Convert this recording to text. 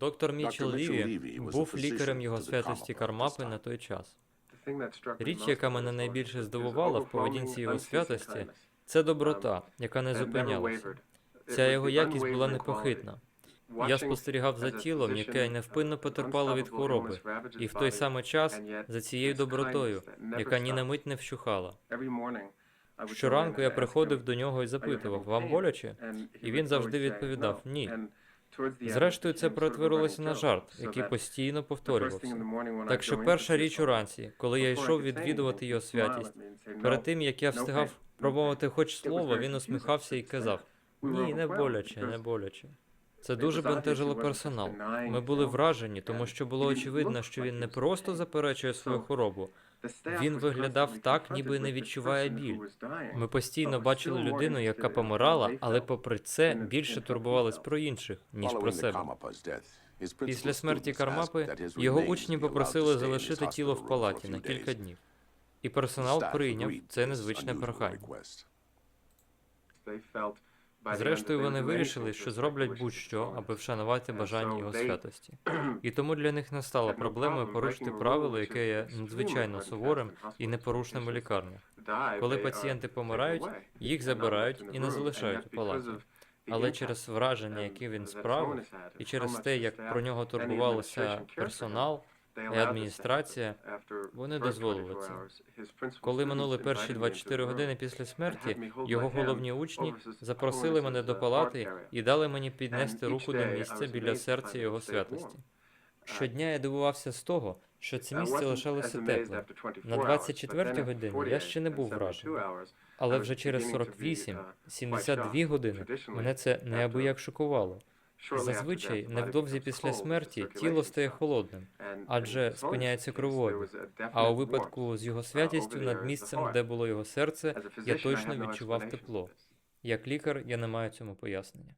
Доктор Мічел Ліві був лікарем його святості Кармапи на той час. Річ, яка мене найбільше здивувала в поведінці його святості, Це доброта, яка не зупинялася. Ця його якість була непохитна. Я спостерігав за тілом, яке невпинно потерпало від хвороби, і в той самий час за цією добротою, яка ні на мить не вщухала. Щоранку я приходив до нього і запитував, вам боляче? І він завжди відповідав ні. Зрештою, це перетворилося на жарт, який постійно повторювався. Так що перша річ уранці, коли я йшов відвідувати його святість, перед тим як я встигав промовити хоч слово, він усміхався і казав: Ні, не боляче, не боляче. Це дуже бентежило персонал. Ми були вражені, тому що було очевидно, що він не просто заперечує свою хворобу. Він виглядав так, ніби не відчуває біль. Ми постійно бачили людину, яка помирала, але попри це більше турбувались про інших, ніж про себе. Після смерті Кармапи його учні попросили залишити тіло в палаті на кілька днів, і персонал прийняв це незвичне прохання. Зрештою, вони вирішили, що зроблять будь-що, аби вшанувати бажання його святості. І тому для них не стало проблемою порушити правило, яке є надзвичайно суворим і непорушним у лікарнях. Коли пацієнти помирають, їх забирають і не залишають у палаті. Але через враження, яке він справив, і через те, як про нього турбувалося персонал і адміністрація, вони дозволили це. Коли минули перші 24 години після смерті, його головні учні запросили мене до палати і дали мені піднести руку до місця біля серця його святості. Щодня я дивувався з того, що це місце лишалося теплим. На 24 годині я ще не був вражений. Але вже через 48, 72 години мене це неабияк шокувало. Зазвичай, невдовзі після смерті, тіло стає холодним, адже спиняється кровою. А у випадку з його святістю над місцем, де було його серце, я точно відчував тепло. Як лікар, я не маю цьому пояснення.